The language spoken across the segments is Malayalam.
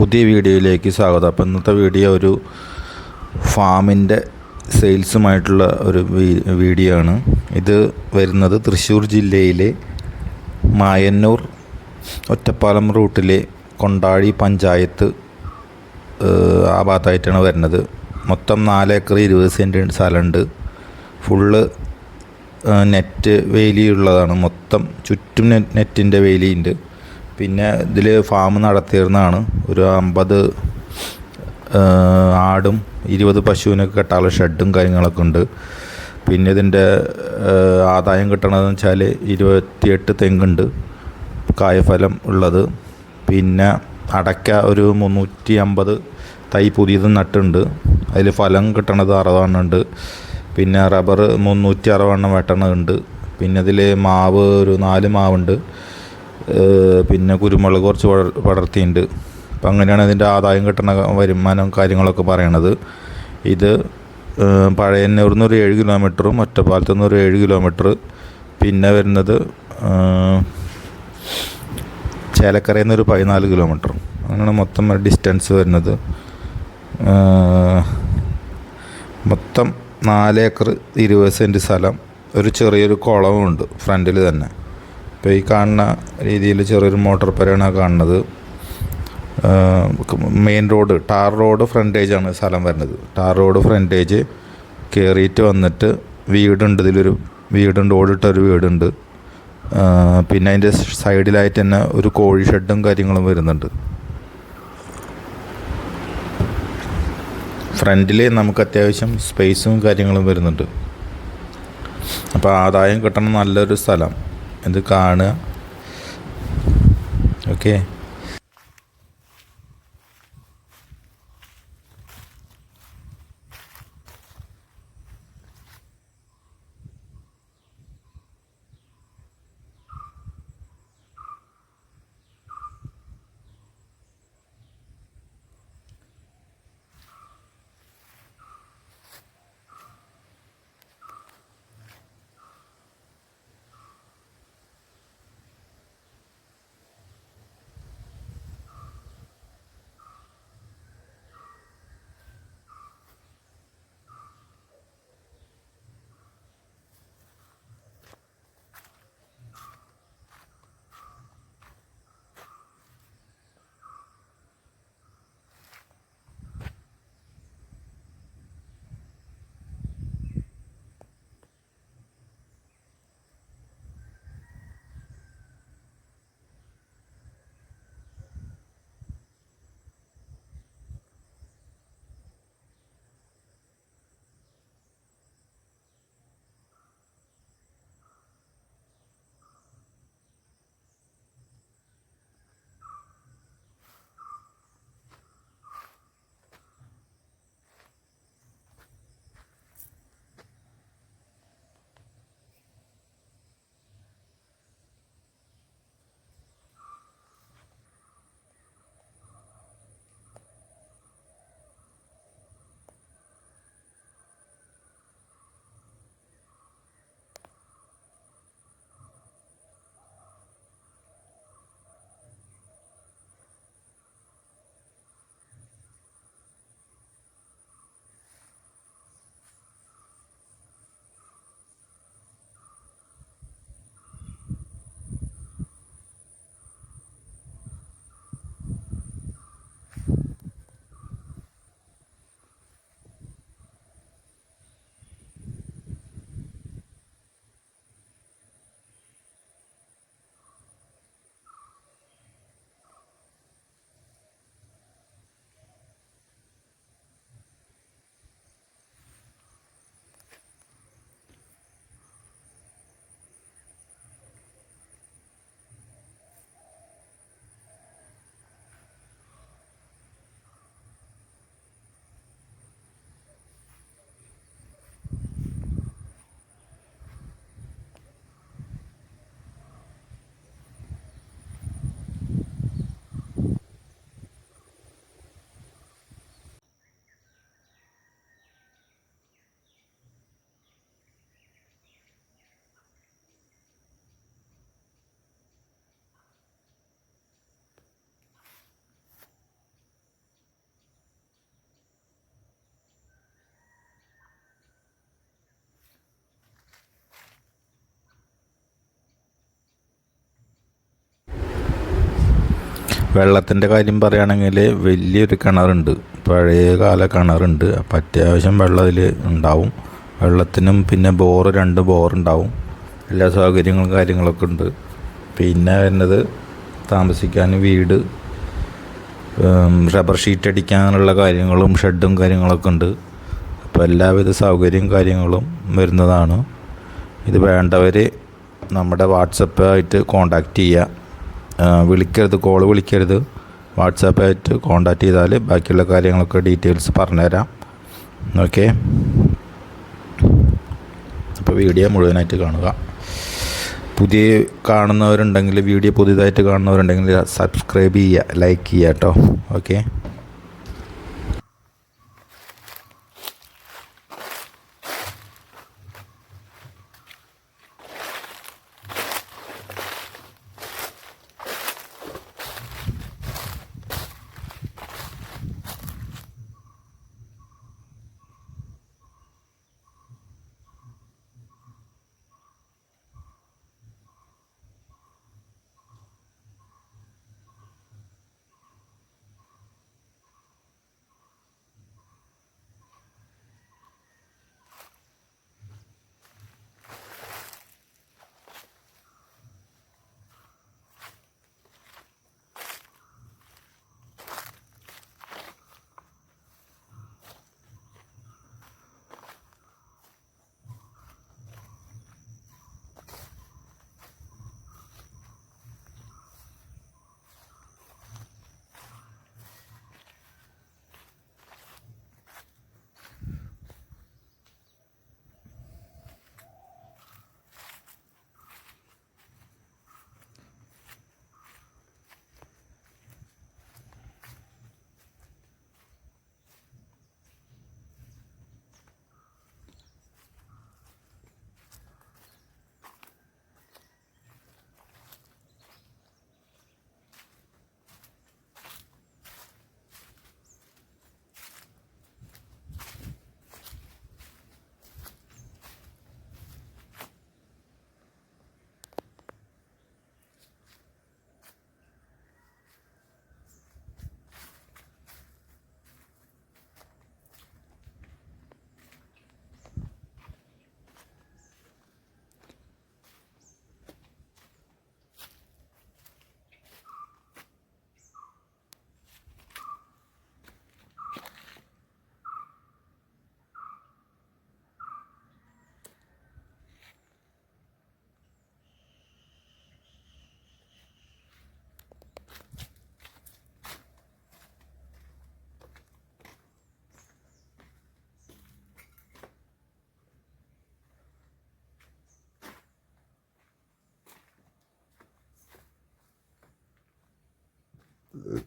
പുതിയ വീഡിയോയിലേക്ക് സ്വാഗതം. അപ്പോൾ ഇന്നത്തെ വീഡിയോ ഒരു ഫാമിന്റെ സെയിൽസുമായിട്ടുള്ള ഒരു വീഡിയോ ആണ്. ഇത് വരുന്നത് തൃശ്ശൂർ ജില്ലയിലെ മായന്നൂർ ഒറ്റപ്പാലം റൂട്ടിലെ കൊണ്ടാഴി പഞ്ചായത്ത് ആ ഭാഗത്തായിട്ടാണ് വരുന്നത്. മൊത്തം നാല് ഏക്കർ ഇരുപത് സെന്റ് സ്ഥലമുണ്ട്. ഫുള്ള് നെറ്റ് വേലിയുള്ളതാണ്. മൊത്തം ചുറ്റും നെറ്റിന്റെ വേലിയുണ്ട്. പിന്നെ ഇതിൽ ഫാം നടത്തിയിരുന്നതാണ്. ഒരു അമ്പത് ആടും ഇരുപത് പശുവിനൊക്കെ കെട്ടാനുള്ള ഷെഡും കാര്യങ്ങളൊക്കെ ഉണ്ട്. പിന്നെ ഇതിന്റെ ആദായം കിട്ടണതെന്ന് വെച്ചാൽ ഇരുപത്തിയെട്ട് തെങ്ങുണ്ട്. കായഫലം ഉള്ളത്. പിന്നെ അടയ്ക്ക ഒരു മുന്നൂറ്റി അമ്പത് തൈ പുതിയത് നട്ടുണ്ട്. അതിൽ ഫലം കിട്ടണത് അറുപതെണ്ണം ഉണ്ട്. പിന്നെ റബ്ബർ മുന്നൂറ്റി അറുപതെണ്ണം വെട്ടണമുണ്ട് പിന്നെ ഇതിൽ മാവ് ഒരു നാല് മാവുണ്ട്. പിന്നെ കുരുമുളക് കുറച്ച് പടർത്തിയിട്ടുണ്ട് അപ്പം അങ്ങനെയാണ് ഇതിന്റെ ആദായം കിട്ടുന്ന വരുമാനം കാര്യങ്ങളൊക്കെ പറയണത്. ഇത് പഴയന്നൂരിൽ ഒരു ഏഴ് കിലോമീറ്ററും ഒറ്റപ്പാലത്തു നിന്ന് ഒരു ഏഴ് കിലോമീറ്റർ. പിന്നെ വരുന്നത് ചേലക്കരയിൽ നിന്ന് ഒരു പതിനാല് കിലോമീറ്റർ. അങ്ങനെയാണ് മൊത്തം ഡിസ്റ്റൻസ് വരുന്നത്. മൊത്തം നാല് ഏക്കർ ഇരുപത് സെന്റ് സ്ഥലം. ഒരു ചെറിയൊരു കുളവും ഉണ്ട് ഫ്രണ്ടിൽ തന്നെ. ഇപ്പോൾ ഈ കാണുന്ന രീതിയിൽ ചെറിയൊരു മോട്ടോർ പുരയാണ് കാണുന്നത്. മെയിൻ റോഡ് ടാർ റോഡ് ഫ്രണ്ടേജാണ് സ്ഥലം വരുന്നത്. ടാർ റോഡ് ഫ്രണ്ടേജ് കയറിയിട്ട് വന്നിട്ട് വീടുണ്ട് ഇതിലൊരു വീടുണ്ട് ഓടിട്ടൊരു വീടുണ്ട്. പിന്നെ അതിന്റെ സൈഡിലായിട്ട് തന്നെ ഒരു കോഴി ഷെഡും കാര്യങ്ങളും വരുന്നുണ്ട്. ഫ്രണ്ടിൽ നമുക്ക് അത്യാവശ്യം സ്പേസും കാര്യങ്ങളും വരുന്നുണ്ട്. അപ്പോൾ ആദായം കിട്ടണം നല്ലൊരു സ്ഥലം. ഇത് കാണുക? ഓക്കെ വെള്ളത്തിന്റെ കാര്യം പറയുകയാണെങ്കിൽ വലിയൊരു കിണറുണ്ട്. പഴയ കാല കിണറുണ്ട്. അപ്പം അത്യാവശ്യം വെള്ളം അതിൽ ഉണ്ടാവും. വെള്ളത്തിനും പിന്നെ ബോറ് രണ്ട് ബോറുണ്ടാവും എല്ലാ സൗകര്യങ്ങളും കാര്യങ്ങളൊക്കെ ഉണ്ട്. പിന്നെ വരുന്നത് താമസിക്കാൻ വീട് റബ്ബർ ഷീറ്റ് അടിക്കാനുള്ള കാര്യങ്ങളും ഷെഡും കാര്യങ്ങളൊക്കെ ഉണ്ട്. അപ്പോൾ എല്ലാവിധ സൗകര്യവും കാര്യങ്ങളും വരുന്നതാണ്. ഇത് വേണ്ടവർ നമ്മുടെ വാട്സപ്പായിട്ട് കോണ്ടാക്റ്റ് ചെയ്യുക. വിളിക്കരുത് കോൾ വിളിക്കരുത്. വാട്സാപ്പായിട്ട് കോണ്ടാക്ട് ചെയ്താൽ ബാക്കിയുള്ള കാര്യങ്ങളൊക്കെ ഡീറ്റെയിൽസ് പറഞ്ഞുതരാം. ഓക്കെ അപ്പോൾ വീഡിയോ മുഴുവനായിട്ട് കാണുക. പുതിയ കാണുന്നവരുണ്ടെങ്കിൽ വീഡിയോ പുതിയതായിട്ട് കാണുന്നവരുണ്ടെങ്കിൽ സബ്സ്ക്രൈബ് ചെയ്യുക ലൈക്ക് ചെയ്യുക കേട്ടോ ഓക്കെ uh,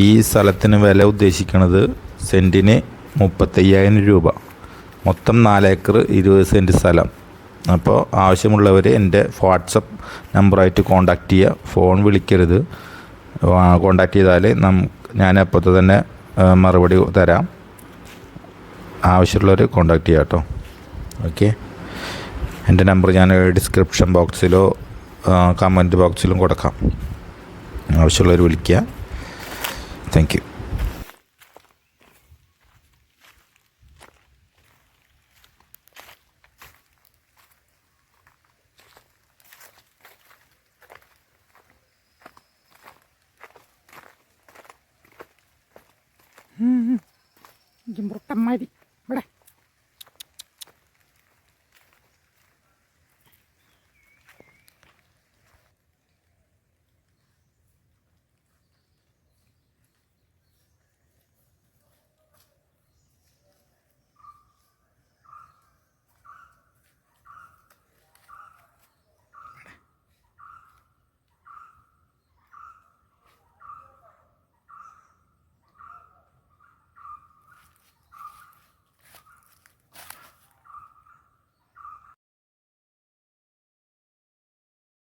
ഈ സ്ഥലത്തിന് വില ഉദ്ദേശിക്കുന്നത് സെന്റിന് മുപ്പത്തയ്യായിരം രൂപ. മൊത്തം നാലേക്കർ ഇരുപത് സെന്റ് സ്ഥലം. അപ്പോൾ ആവശ്യമുള്ളവർ എന്റെ വാട്സപ്പ് നമ്പറായിട്ട് കോണ്ടാക്ട് ചെയ്യുക ഫോൺ വിളിക്കരുത്. കോണ്ടാക്ട് ചെയ്താൽ നം ഞാൻ അപ്പോഴത്തെ തന്നെ മറുപടി തരാം. ആവശ്യമുള്ളവർ കോണ്ടാക്ട് ചെയ്യാം കേട്ടോ ഓക്കെ. എന്റെ നമ്പർ ഞാൻ ഡിസ്ക്രിപ്ഷൻ ബോക്സിലോ കമന്റ് ബോക്സിലും കൊടുക്കാം. ആവശ്യമുള്ളവർ വിളിക്കുക Thank you.